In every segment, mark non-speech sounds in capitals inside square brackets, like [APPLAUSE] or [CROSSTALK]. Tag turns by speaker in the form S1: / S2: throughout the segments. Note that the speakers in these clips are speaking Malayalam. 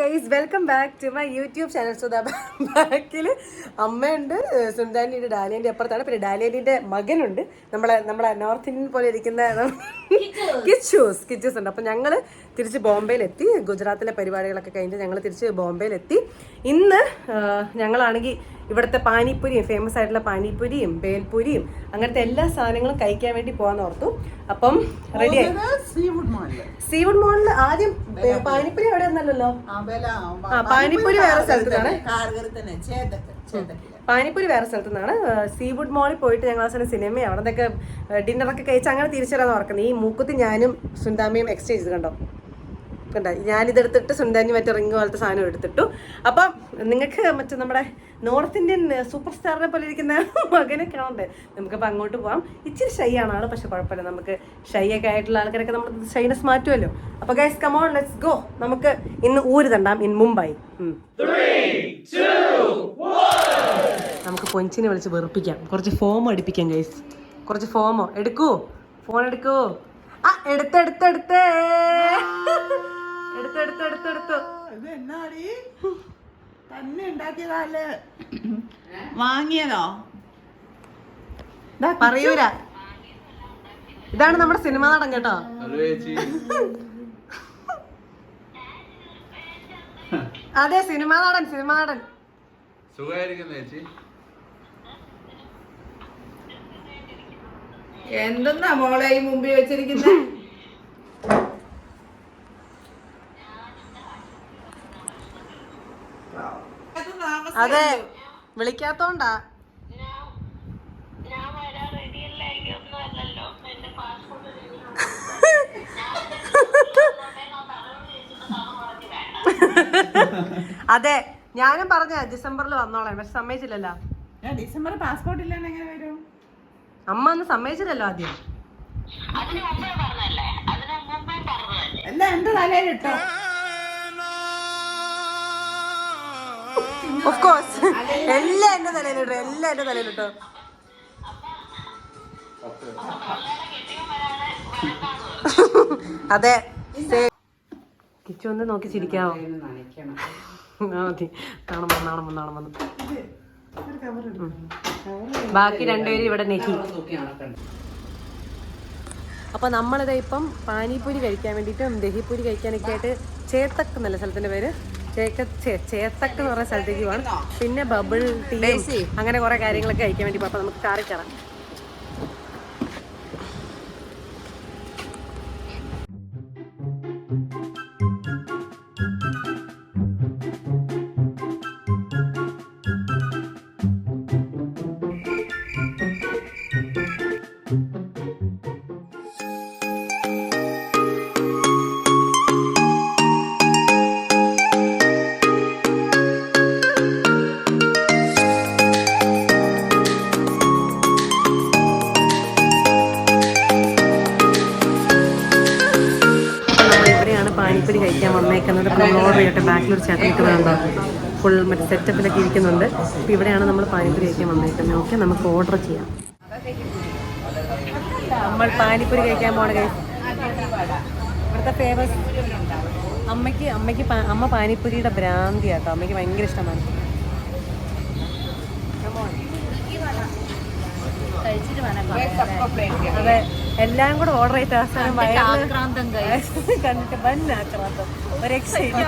S1: Guys welcome back to my YouTube channel so ബാക്കിൽ അമ്മയുണ്ട് സുന്ദാനിയുടെ ഡാലിയന്റെ അപ്പുറത്താണ്. പിന്നെ ഡാലിയന്റെ മകനുണ്ട്. നമ്മളെ നമ്മളെ നോർത്ത് ഇന്ത്യൻ പോലെ ഇരിക്കുന്ന കിച്ചൂസ് കിച്ചൂസ് ഉണ്ട്. അപ്പം ഞങ്ങൾ തിരിച്ച് ബോംബെയിലെത്തി. ഗുജറാത്തിലെ പരിപാടികളൊക്കെ കഴിഞ്ഞ് ഞങ്ങൾ തിരിച്ച് ബോംബെയിലെത്തി. ഇന്ന് ഞങ്ങളാണെങ്കിൽ ഇവിടുത്തെ പാനിപ്പൂരിയും ഫേമസ് ആയിട്ടുള്ള പാനിപ്പൂരിയും ബേൽപൂരിയും അങ്ങനത്തെ എല്ലാ സാധനങ്ങളും കഴിക്കാൻ വേണ്ടി പോകാൻ ഓർത്തു. അപ്പം റെഡി
S2: സീവുഡ് മോളിൽ
S1: സീവുഡ് മോളിൽ ആദ്യം പാനിപ്പൂരി എവിടെ ഒന്നല്ലല്ലോ? ആ, പാനിപ്പൂരി വേറെ
S2: സ്ഥലത്താണ്
S1: പാനിപ്പൂരി വേറെ സ്ഥലത്തു നിന്നാണ്. സീവുഡ് മോളിൽ പോയിട്ട് ഞങ്ങൾ അവസാനം സിനിമ അവിടെ നിന്നൊക്കെ ഡിന്നറൊക്കെ കഴിച്ച് അങ്ങനെ തിരിച്ചു വരാൻ ഓർക്കുന്നത് ഈ മൂക്കുത്തി ഞാനും സുന്ദാമയും എക്സ്ചേഞ്ച് ചെയ്തിട്ടുണ്ടോ കണ്ടോ? കണ്ട? ഞാനിതെടുത്തിട്ട് സുന്ദാനി മറ്റേ റിങ് പോലത്തെ സാധനം എടുത്തിട്ടു. അപ്പം നിങ്ങൾക്ക് മറ്റേ നമ്മുടെ നോർത്ത് ഇന്ത്യൻ സൂപ്പർ സ്റ്റാറിനെ പോലെ ഇരിക്കുന്ന മകനെ കാണണ്ടേ? നമുക്കപ്പോൾ അങ്ങോട്ട് പോവാം. ഇച്ചിരി ഷൈ ആണ് ആൾ പക്ഷെ കുഴപ്പമില്ല. നമുക്ക് ഷൈ ഒക്കെ ആയിട്ടുള്ള ആൾക്കാരൊക്കെ നമ്മുടെ ഷൈനസ് മാറ്റുമല്ലോ. അപ്പോൾ ഗൈസ് കമോൺ ലെറ്റ്സ് ഗോ നമുക്ക് ഇന്ന് ഊര് തണ്ടാം ഇൻ മുംബൈ. നമുക്ക് പൊഞ്ചിനെ വിളിച്ച് വെറുപ്പിക്കാം. കുറച്ച് ഫോം അടിപ്പിക്കാം ഗൈസ് കുറച്ച് ഫോമോ എടുക്കൂ. ഫോൺ എടുക്കൂ. ആ എടുത്ത് എടുത്ത് എടുത്ത് എടുത്ത് എടുത്ത്.
S2: ഇത് എന്നാടി തന്നെ ഉണ്ടാക്കിയതല്ലേ? വാങ്ങിയതോ? ദാ
S1: പറയൂല ഇതാണ് നമ്മുടെ സിനിമ നടൻ കേട്ടോ. അതെ സിനിമ നടൻ സിനിമ നടൻ.
S2: എന്തെന്നാ മോളെ ഈ മുമ്പിൽ വെച്ചിരിക്കുന്നത്
S1: അതെ. വിളിക്കാത്തോണ്ടാ. അതെ. ഞാനും പറഞ്ഞ ഡിസംബറിൽ വന്നോളാം. പക്ഷെ സമ്മതിച്ചില്ലല്ലോ.
S2: ഞാൻ ഡിസംബർ പാസ്പോർട്ട് ഇല്ലാണ്ട് എങ്ങനെ വരും?
S1: അമ്മ ഒന്ന് സമ്മതിച്ചില്ലല്ലോ ആദ്യം.
S2: അല്ല എന്റെ തലയിലിട്ടോ.
S1: ഓഫ് കോഴ്സ് [LAUGHS] എല്ലാം എന്റെ തലയിലിട്ടോ എല്ലാം എന്റെ തലയിലിട്ടോ. [LAUGHS] അതെ. കിച്ചു ഒന്ന് നോക്കി ചിരിക്കാവോ? [LAUGHS] മതി. നാണം വന്നു നാണം വന്നു നാണം വന്നു. ബാക്കി രണ്ടുപേരും ഇവിടെ നെഹി അപ്പൊ നമ്മളിത് ഇപ്പം പാനിപ്പൂരി കഴിക്കാൻ വേണ്ടിയിട്ടും ദഹിപ്പൂരി കഴിക്കാനൊക്കെ ആയിട്ട് ചേത്തക്ക് എന്നല്ല സ്ഥലത്തിന്റെ പേര്. ചേത്തക്ക് എന്ന് പറയുന്ന സ്ഥലത്തേക്ക് പോകണം പിന്നെ ബബിൾ ടീ അങ്ങനെ കുറെ കാര്യങ്ങളൊക്കെ കഴിക്കാൻ വേണ്ടി പോകാം അപ്പൊ നമുക്ക് കാറി കയറാം. കഴിക്കാൻ വന്നേക്കുന്നത് ഇപ്പോൾ നമ്മൾ ഓർഡർ ചെയ്യട്ടെ ബാക്കിലൊരു ചേട്ടൻ നിൽക്കുന്നുണ്ടോ? ഫുൾ മറ്റേ സെറ്റപ്പിലൊക്കെ ഇരിക്കുന്നുണ്ട്. അപ്പോൾ ഇവിടെയാണ് നമ്മൾ പാനിപ്പൂരി കഴിക്കാൻ വന്നേക്കുന്നത്. ഓക്കെ നമുക്ക് ഓർഡർ ചെയ്യാം. നമ്മൾ പാനിപ്പൂരി കഴിക്കാൻ പോണ ഇവിടുത്തെ ഫേമസ് അമ്മയ്ക്ക് അമ്മയ്ക്ക് അമ്മ പാനിപ്പൂരിയുടെ ഭ്രാന്തി കേട്ടോ അമ്മയ്ക്ക് ഭയങ്കര ഇഷ്ടമാണ്. അതെ. എല്ലാം കൂടെ ഓർഡർ ചെയ്ത അവസാനം [LAUGHS] കണ്ടിട്ട് വൻ ആക്രാന്തം. ഒരു രക്ഷയില്ല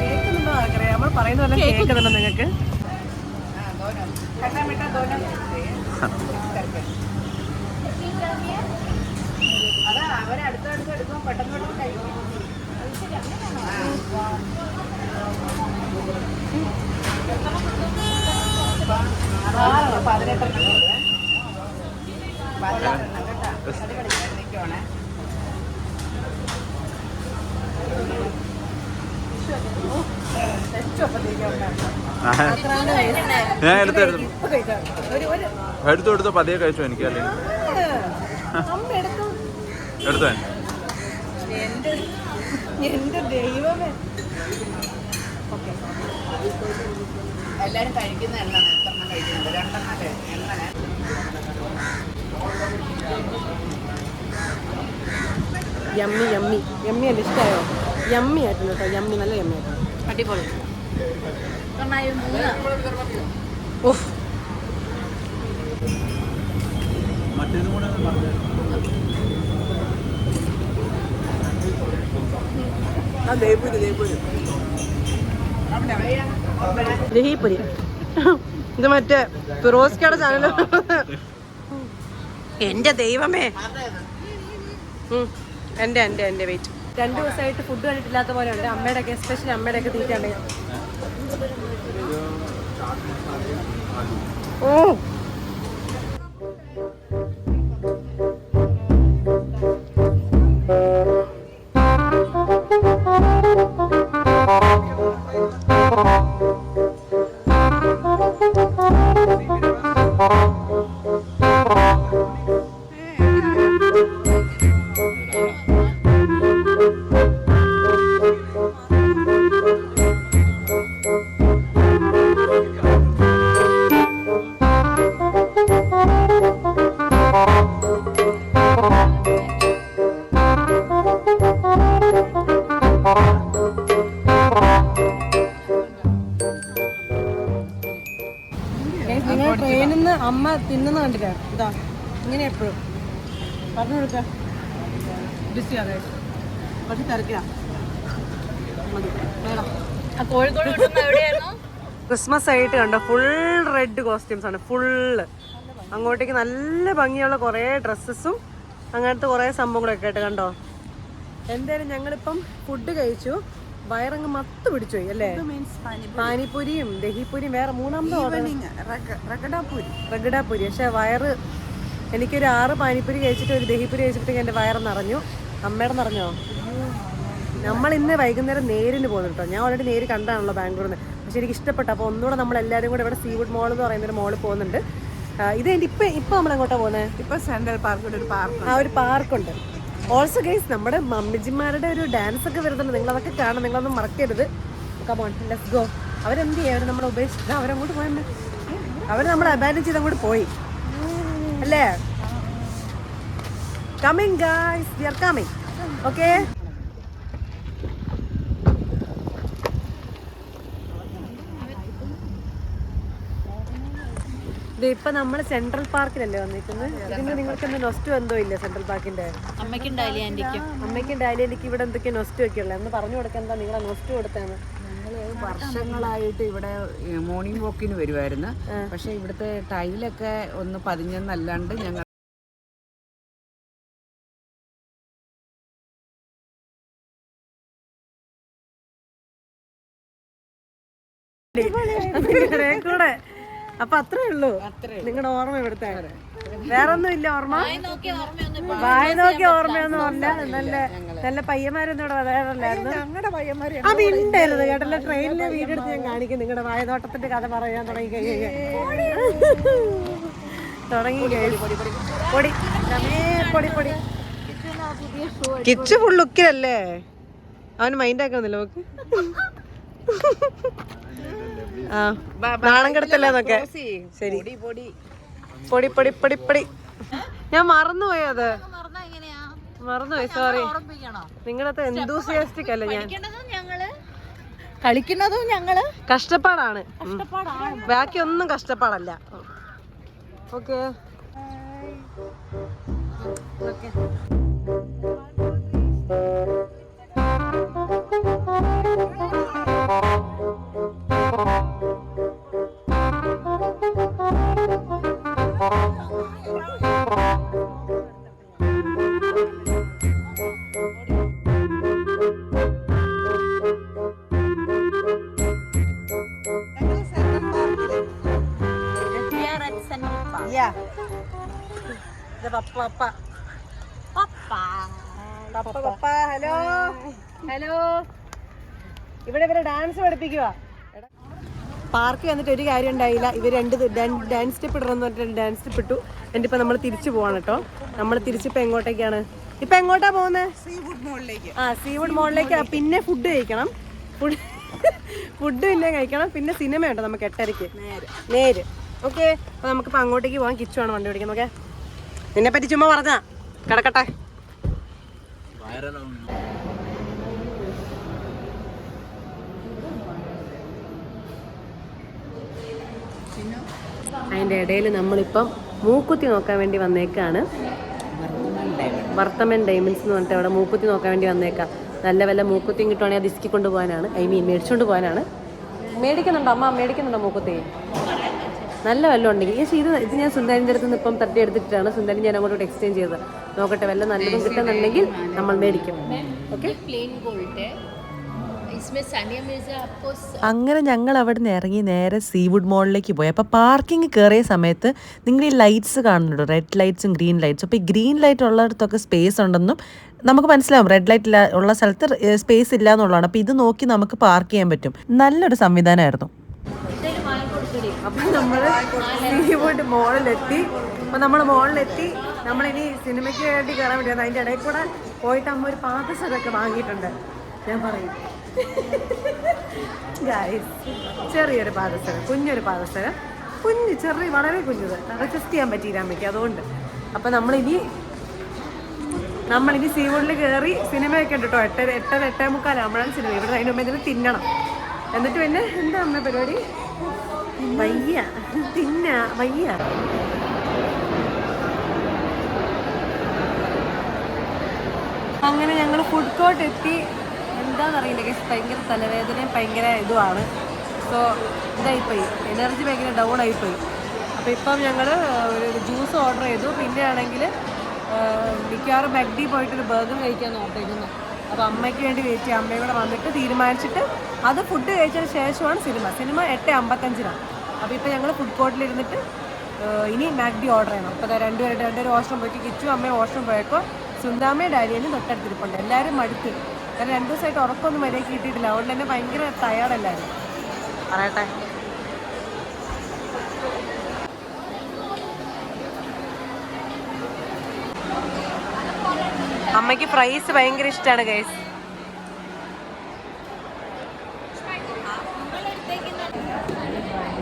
S1: കേൾക്കുന്നുണ്ടോ ആഗ്രഹം നമ്മൾ പറയുന്ന പോലെ കേൾക്കുന്നുണ്ടോ നിങ്ങൾക്ക്?
S3: എടുത്തു എടുത്തു
S1: ഒരു ഒരു
S3: എടുത്തു എടുത്തു. പതിയെ കഴിച്ചു എനിക്ക് അല്ലെങ്കിൽ.
S1: എടുത്തു?
S3: എടുത്തോ.
S1: എന്റെ ദൈവമേ.
S2: എല്ലാരും കഴിക്കുന്ന എണ്ണ എത്രണ്ണം കഴിക്കുന്നുണ്ട്? രണ്ടെണ്ണം എണ്ണ.
S1: യമ്മി യമ്മി യമ്മി അല്ല? ഇഷ്ടമായോ യമ്മി ആയിരുന്നു കേട്ടോ. യമ്മി നല്ല യമ്മി ആയിരുന്നു
S4: അടിപൊളി.
S3: മറ്റേതും കൂടെ ഒന്ന് പറഞ്ഞേ.
S1: ദഹിപുരി ഇത് മറ്റേ ഫിറോസ്കയുടെ ചാനൽ എന്റെ ദൈവമേ. എന്റെ എന്റെ എന്റെ വെയിറ്റ് രണ്ടു ദിവസമായിട്ട് ഫുഡ് കണ്ടിട്ടില്ലാത്ത പോലെ ഉണ്ട് അമ്മയുടെ ഒക്കെ എസ്പെഷ്യലി അമ്മയുടെ ഒക്കെ തീറ്റാണ് ഓ. തിന്നുന്ന കണ്ടില്ല? ഇതാ ഇങ്ങനെ എപ്പോഴും. പറഞ്ഞു കൊടുക്ക. ബിസിയാതെ കുറച്ച് തിരക്കില്ല മതി. വേണം. ക്രിസ്മസ് ആയിട്ട് കണ്ടോ ഫുൾ റെഡ് കോസ്റ്റ്യൂംസ് ആണ് ഫുള്ള്. അങ്ങോട്ടേക്ക് നല്ല ഭംഗിയുള്ള കുറേ ഡ്രസ്സസും അങ്ങനത്തെ കുറേ സംഭവങ്ങളൊക്കെ ആയിട്ട് കണ്ടോ. എന്തായാലും ഞങ്ങളിപ്പം ഫുഡ് കഴിച്ചു. വയറങ്ങ് മത്ത് പിടിച്ചു പോയി അല്ലേ? പാനിപ്പൂരിയും ദഹിപ്പൂരിയും വേറെ മൂന്നാമത്
S2: റഗഡാപ്പൂരി.
S1: പക്ഷെ വയറ് എനിക്കൊരു ആറ് പാനിപ്പൂരി കഴിച്ചിട്ട് ഒരു ദഹിപ്പൂരി കഴിച്ചിട്ട് എന്റെ വയറ് നിറഞ്ഞു. അമ്മയുടെ നിറഞ്ഞോ? നമ്മൾ ഇന്ന് വൈകുന്നേരം നേരിന് പോകുന്നു കേട്ടോ. ഞാൻ ഓൾറെഡി നേര് കണ്ടാണല്ലോ ബാംഗ്ലൂരിൽ നിന്ന് പക്ഷെ എനിക്ക് ഇഷ്ടപ്പെട്ടു. അപ്പോൾ ഒന്നുകൂടെ നമ്മൾ എല്ലാവരും കൂടെ ഇവിടെ സീവുഡ് മോൾ എന്ന് പറയുന്ന ഒരു മോളിൽ പോകുന്നുണ്ട്. ഇത് ഇപ്പം ഇപ്പം നമ്മൾ എങ്ങോട്ടാണ് പോകുന്നത്
S2: ഇപ്പൊ സെൻട്രൽ പാർക്കിൽ ഒരു പാർക്ക്
S1: ആ ഒരു പാർക്കുണ്ട് ഓൾസോ ഗൈസ് നമ്മുടെ മമ്മിജിമാരുടെ ഒരു ഡാൻസ് ഒക്കെ വരുന്നുണ്ട്. നിങ്ങൾ അതൊക്കെ കാണാം നിങ്ങളൊന്നും മറക്കരുത്. കമോൺ ലെറ്റ്സ് ഗോ അവരെന്ത് ചെയ്യും? അവർ നമ്മളെ ഉപേക്ഷിച്ച. അവരങ്ങോട്ട് പോയണ്ട് അവർ നമ്മളെ അബാൻഡൻ ചെയ്ത് അങ്ങോട്ട് പോയി. അല്ലേ? Coming guys we are coming okay ഇപ്പൊ നമ്മൾ സെൻട്രൽ പാർക്കിലല്ലേ വന്നിരിക്കുന്നത്? ഇതിന് നിങ്ങൾക്ക് എന്താ നൊസ്റ്റു എന്തോ ഇല്ല സെൻട്രൽ പാർക്കിന്റെ
S4: അമ്മയ്ക്കും ആന്റിക്കും
S1: അമ്മയ്ക്കും ഡാലിയിലേക്ക് ഇവിടെ എന്തൊക്കെ നൊസ്റ്റു ഒക്കെ ഉള്ളത് എന്ന് പറഞ്ഞു കൊടുക്കാൻ എന്താ നിങ്ങളെ നൊസ്റ്റു കൊടുത്താണ്
S2: വർഷങ്ങളായിട്ട് ഇവിടെ മോർണിംഗ് വോക്കിന് വരുമായിരുന്നു പക്ഷെ ഇവിടുത്തെ ടൈലൊക്കെ ഒന്ന് പതിഞ്ഞെന്നല്ലാണ്ട് ഞങ്ങൾ
S1: കൂടെ അപ്പൊ അത്രേ ഉള്ളൂ. നിങ്ങളുടെ ഓർമ്മ ഇവിടുത്തെ. വേറൊന്നും ഇല്ല ഓർമ്മ?
S4: നോക്കിയ ഓർമ്മയൊന്നും
S1: വായ നോക്കി ഓർമ്മയൊന്നും ഇല്ല. നല്ല നല്ല പയ്യന്മാരൊന്നും ഇവിടെ വരാറില്ലായിരുന്നു. അത് ഉണ്ടായിരുന്നു കേട്ടല്ലോ. ട്രെയിനിലെ വീടെടുത്ത് എടുത്ത് ഞാൻ കാണിക്കും. നിങ്ങളുടെ വായനോട്ടത്തിന്റെ കഥ പറയാൻ തുടങ്ങി കഴിഞ്ഞാൽ തുടങ്ങി കഴിഞ്ഞു. പൊടി രമേ, പൊടി. പൊടി. കിച്ച് ഫുൾ ലുക്കിലല്ലേ അവന് മൈൻഡ് ആക്കുന്നില്ല നോക്ക് [LAUGHS] ആ നാണം കെടുത്തല്ലേന്നൊക്കെ ശരി.
S2: പൊടി
S1: പൊടി പൊടി പൊടി. ഞാൻ മറന്നുപോയി അത്. മറന്നുപോയി സോറി നിങ്ങളത് എന്തൂസിയാസ്റ്റിക് അല്ല ഞാൻ?
S4: കളിക്കുന്നതും ഞങ്ങൾ
S1: കഷ്ടപ്പാടാണ്. ബാക്കി ഒന്നും കഷ്ടപ്പാടല്ല. ഓക്കെ. യാ പപ്പ പപ്പ ഹലോ. ഹലോ. ഇവിടെ ഇവരെ ഡാൻസ് പഠിപ്പിക്കുക പാർക്ക് വന്നിട്ട് ഒരു കാര്യം ഉണ്ടായില്ല. ഇവർ രണ്ട് ഡാൻസ് സ്റ്റെപ്പ് ഇടണമെന്ന് പറഞ്ഞിട്ട് ഡാൻസ് സ്റ്റെപ്പ് ഇട്ടു. എന്നിട്ട് ഇപ്പൊ നമ്മൾ തിരിച്ചു പോവാണ് കേട്ടോ. നമ്മൾ തിരിച്ചിപ്പോ എങ്ങോട്ടേക്കാണ്? ഇപ്പൊ എങ്ങോട്ടാ പോകുന്നത്
S2: സീവുഡ് മോളിലേക്ക്
S1: ആ സീവുഡ് മോളിലേക്ക് പിന്നെ ഫുഡ് കഴിക്കണം. ഫുഡ് ഫുഡ് പിന്നെ കഴിക്കണം. പിന്നെ സിനിമ ഉണ്ടോ നമുക്ക് എട്ടരയ്ക്ക്. നേര്. ഓക്കെ അപ്പൊ നമുക്കിപ്പോ അങ്ങോട്ടേക്ക് പോകാൻ കിച്ചു ആണ് വണ്ടി ഓടിക്കുന്നത്. ഓക്കെ നിന്നെ പറ്റി ചുമ്മാ പറഞ്ഞാ. കിടക്കട്ടെ. അതിന്റെ ഇടയിൽ നമ്മളിപ്പം മൂക്കുത്തി നോക്കാൻ വേണ്ടി വന്നേക്കാണ്. വർത്തമൻ ഡയമണ്ട്സ് എന്ന് പറഞ്ഞിട്ട് അവിടെ മൂക്കുത്തി നോക്കാൻ വേണ്ടി വന്നേക്കാം. നല്ല വല്ല മൂക്കുത്തിയും കിട്ടുവാണെങ്കിൽ അത് ഇസ്ക്കി കൊണ്ടുപോകാനാണ് ഐ മീൻ മേടിച്ചുകൊണ്ട് പോകാനാണ്. മേടിക്കുന്നുണ്ടോ? അമ്മ മേടിക്കുന്നുണ്ടോ മൂക്കുത്തി? നല്ല വെള്ളം ഉണ്ടെങ്കിൽ പക്ഷേ ഇത് ഇത് ഞാൻ സുന്ദരിന്റെ അടുത്ത് നിന്ന് ഇപ്പം തട്ടി എടുത്തിട്ടാണ് സുന്ദരൻ ഞാൻ അങ്ങോട്ട് എക്സ്ചേഞ്ച് ചെയ്തത്. നോക്കട്ടെ വെള്ളം നല്ലതും കിട്ടുന്നുണ്ടെങ്കിൽ നമ്മൾ മേടിക്കും. ഓക്കെ
S5: അങ്ങനെ ഞങ്ങൾ അവിടെ നിന്ന് ഇറങ്ങി നേരെ സീവുഡ് മോളിലേക്ക് പോയി. അപ്പോൾ പാർക്കിംഗ് കയറിയ സമയത്ത് നിങ്ങൾ ഈ ലൈറ്റ്സ് കാണുന്നുണ്ടോ റെഡ് ലൈറ്റ്സും ഗ്രീൻ ലൈറ്റ്സും അപ്പോൾ ഈ ഗ്രീൻ ലൈറ്റ് ഉള്ളിടത്തൊക്കെ സ്പേസ് ഉണ്ടെന്നും നമുക്ക് മനസ്സിലാവും. റെഡ് ലൈറ്റ് ഇല്ല ഉള്ള സ്ഥലത്ത് സ്പേസ് ഇല്ല എന്നുള്ളതാണ് അപ്പോൾ ഇത് നോക്കി നമുക്ക് പാർക്ക് ചെയ്യാൻ പറ്റും. നല്ലൊരു സംവിധാനമായിരുന്നു.
S1: അപ്പം നമ്മൾ സീവുഡ് മോളിലെത്തി. അപ്പം നമ്മൾ മോളിലെത്തി. നമ്മളിനി സിനിമയ്ക്ക് വേണ്ടി കയറാൻ വേണ്ടി അതിന്റെ ഇടയിൽ കൂടെ പോയിട്ട് അമ്മ ഒരു പാദസരമൊക്കെ വാങ്ങിയിട്ടുണ്ട്. ഞാൻ പറയും. ചെറിയൊരു പാദസരം കുഞ്ഞൊരു പാദസരം. കുഞ്ഞ് ചെറിയ വളരെ കുഞ്ഞത്. അഡ്ജസ്റ്റ് ചെയ്യാൻ പറ്റിയില്ല അമ്മയ്ക്ക് അതുകൊണ്ട്. അപ്പം നമ്മളിനി നമ്മളിനി സീവുഡിൽ കയറി സിനിമയൊക്കെ ഉണ്ട് കേട്ടോ എട്ടര എട്ടര എട്ടേ മുക്കാലാകുമ്പോഴാണ് സിനിമ. ഇവിടെ അതിന് മുമ്പ് ഇതിന് തിന്നണം. എന്നിട്ട് പിന്നെ എന്താ അമ്മ പരിപാടി? വയ്യ. തിന്ന വയ്യ. അങ്ങനെ ഞങ്ങൾ ഫുഡ് കോർട്ട് എത്തി. എന്താണെന്നറിയില്ല കേസ് ഭയങ്കര തലവേദനയും ഭയങ്കര ഇതുമാണ്. സോ ഇതായിപ്പോയി. എനർജി ഭയങ്കര ഡൗൺ ആയിപ്പോയി. അപ്പോൾ ഇപ്പം ഞങ്ങൾ ഒരു ജ്യൂസ് ഓർഡർ ചെയ്തു. പിന്നെ ആണെങ്കിൽ മിക്കവാറും പോയിട്ട് പോയിട്ടൊരു ബർഗർ കഴിക്കാൻ നോക്കിയിരുന്നു അപ്പോൾ അമ്മയ്ക്ക് വേണ്ടി വെയിറ്റ് ചെയ്യാം. അമ്മയും കൂടെ വന്നിട്ട് തീരുമാനിച്ചിട്ട് അത് ഫുഡ് കഴിച്ചതിന് ശേഷമാണ് സിനിമ സിനിമ എട്ട് അമ്പത്തഞ്ചിനാണ്. അപ്പോൾ ഇപ്പോൾ ഞങ്ങൾ ഫുഡ് കോർട്ടിലിരുന്നിട്ട് ഇനി മാഗ്ഡി ഓർഡർ ചെയ്യണം. അപ്പോൾ ദാ രണ്ടുപേരുടെ രണ്ടുപേരും വാഷ്റൂം പോയിട്ട് കിച്ചു അമ്മയും വാഷ്റൂം പോയപ്പോൾ സുന്ദാമയും ഡാലിയനും തൊട്ടടുത്തിരിപ്പുണ്ട്. എല്ലാവരും മടുത്ത്. കാരണം രണ്ട് ദിവസമായിട്ട് ഉറക്കമൊന്നും മര്യാദ കിട്ടിയിട്ടില്ല. അതുകൊണ്ട് തന്നെ ഭയങ്കര തയ്യാറല്ലായിരുന്നു പറയട്ടെ. അമ്മയ്ക്ക് പ്രൈസ് ഭയങ്കര ഇഷ്ടമാണ് ഗൈസ്
S2: Thank you.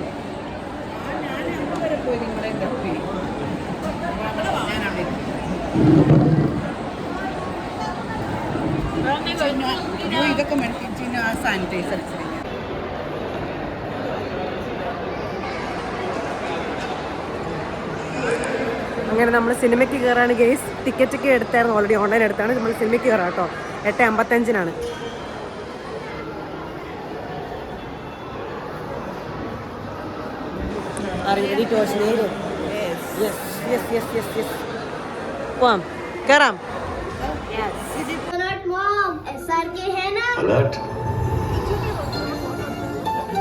S1: അങ്ങനെ നമ്മൾ സിനിമയ്ക്ക് കയറാണ് ഗെയ്സ് ടിക്കറ്റ് ഒക്കെ എടുത്തായിരുന്നു ഓൾറെഡി ഓൺലൈൻ എടുത്താണ്. നമ്മൾ സിനിമയ്ക്ക് കയറാം കേട്ടോ. എട്ട് അമ്പത്തഞ്ചിനാണ്.
S6: അറിയടി ടോഷനേര് പോവാം കയറാം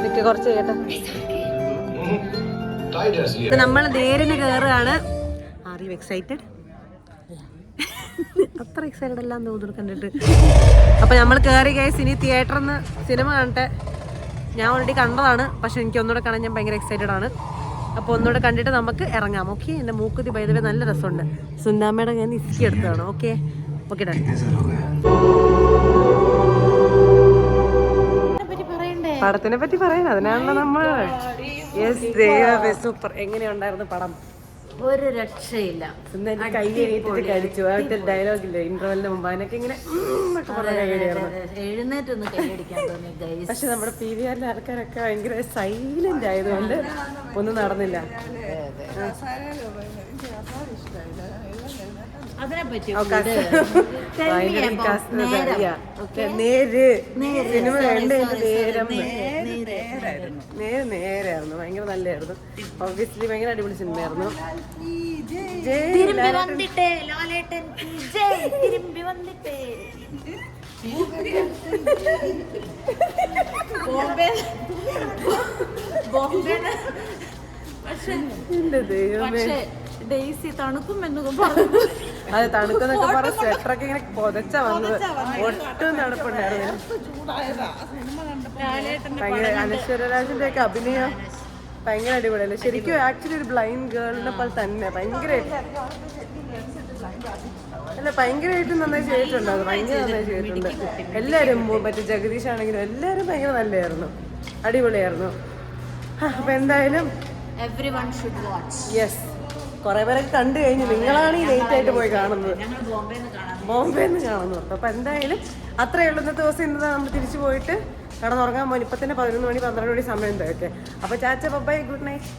S1: നിക്ക് കുറച്ച് കേട്ടെ. നമ്മൾ നേരിന് കയറുകയാണ് ആർ യു എക്സൈറ്റഡ് അത്ര എക്സൈറ്റഡ് അല്ല തോന്നുന്നു കണ്ടിട്ട്. അപ്പം നമ്മൾ കയറി ഗൈസ് ഇനി തിയേറ്ററിൽ നിന്ന് സിനിമ കാണട്ടെ ഞാൻ ഓൾറെഡി കണ്ടതാണ് പക്ഷെ എനിക്ക് ഒന്നുകൂടെ കാണാൻ ഞാൻ ഭയങ്കര എക്സൈറ്റഡ് ആണ്. അപ്പോൾ ഒന്നുകൂടെ കണ്ടിട്ട് നമുക്ക് ഇറങ്ങാം ഓക്കെ എന്റെ മൂക്കുതി പൈതവേ നല്ല രസമുണ്ട്. സുന്ദാമ്മയുടെ ഞാൻ ഇസ്കി എടുത്തതാണ് ഓക്കെ ഓക്കെ പടത്തിനെ പറ്റി പറയണം അതിനാണല്ലോ നമ്മൾ സൂപ്പർ എങ്ങനെയുണ്ടായിരുന്നു പടം?
S4: ഒരു രക്ഷയില്ല.
S1: കഴിച്ചു ആ ഡയലോഗ് ഇല്ലേ? ഇന്റർവെല്ലിന് മുമ്പ്. അതിനൊക്കെ ഇങ്ങനെ കൈയടിയായിരുന്നു
S4: എഴുന്നേറ്റൊന്ന് കൈയടിക്കാൻ തോന്നി ഗൈസ്
S1: പക്ഷെ നമ്മുടെ പി വി ആറിലെ ആൾക്കാരൊക്കെ ഭയങ്കര സൈലന്റ് ആയതുകൊണ്ട് ഒന്നും നടന്നില്ല.
S4: അതിനെ പറ്റി
S1: ആ, കസ്- ഭയങ്കര കസ്- yeah. നേര്. സിനിമ കണ്ട് കഴിഞ്ഞ് നേരം നേരെ നേരായിരുന്നു. ഭയങ്കര നല്ലായിരുന്നു. ഒബ്വിയസ്ലി ഭയങ്കര അടിപൊളി സിനിമയായിരുന്നു.
S4: ബോംബെ. പക്ഷെ ഡെയ്സി തണുക്കും എന്നൊക്കെ പറഞ്ഞു.
S1: അത് തണുക്കുന്നൊക്കെ പറഞ്ഞ സ്വെറ്ററൊക്കെ ഇങ്ങനെ പൊതച്ച വന്നത്. ഒട്ടും തണുപ്പുണ്ടായിരുന്നു ഭയങ്കര അനശ്വരരാജന്റെ ഒക്കെ അഭിനയം ഭയങ്കര അടിപൊളിയല്ലേ? ശരിക്കും ആക്ച്വലി ഒരു ബ്ലൈൻഡ് ഗേളിനെ പോലെ തന്നെ. ഭയങ്കര അല്ല ഭയങ്കരമായിട്ട് നന്നായി ചെയ്തിട്ടുണ്ട് അത്. ഭയങ്കര നന്നായി ചെയ്തിട്ടുണ്ട്. എല്ലാവരും മറ്റേ ജഗദീഷ് ആണെങ്കിലും എല്ലാവരും ഭയങ്കര നല്ലതായിരുന്നു. അടിപൊളിയായിരുന്നു. അപ്പൊ എന്തായാലും
S4: everyone should watch.
S1: Yes. കുറെ പേരെ കണ്ടു കഴിഞ്ഞു. നിങ്ങളാണ് ഈ ലേറ്റ് ആയിട്ട് പോയി കാണുന്നത്. ബോംബെ നിന്ന് കാണാമെന്ന് പറഞ്ഞു അപ്പോൾ എന്തായാലും അത്രയേ ഉള്ളൂ. ഇന്നത്തെ ദിവസം ഇന്ന് നമ്മൾ തിരിച്ചു പോയിട്ട് കടന്നുറങ്ങാൻ പോകും ഇപ്പം തന്നെ പതിനൊന്ന് മണി പന്ത്രണ്ട് മണി സമയം എന്തൊക്കെ അപ്പോൾ ചാച്ച ബൈ ഗുഡ് നൈറ്റ്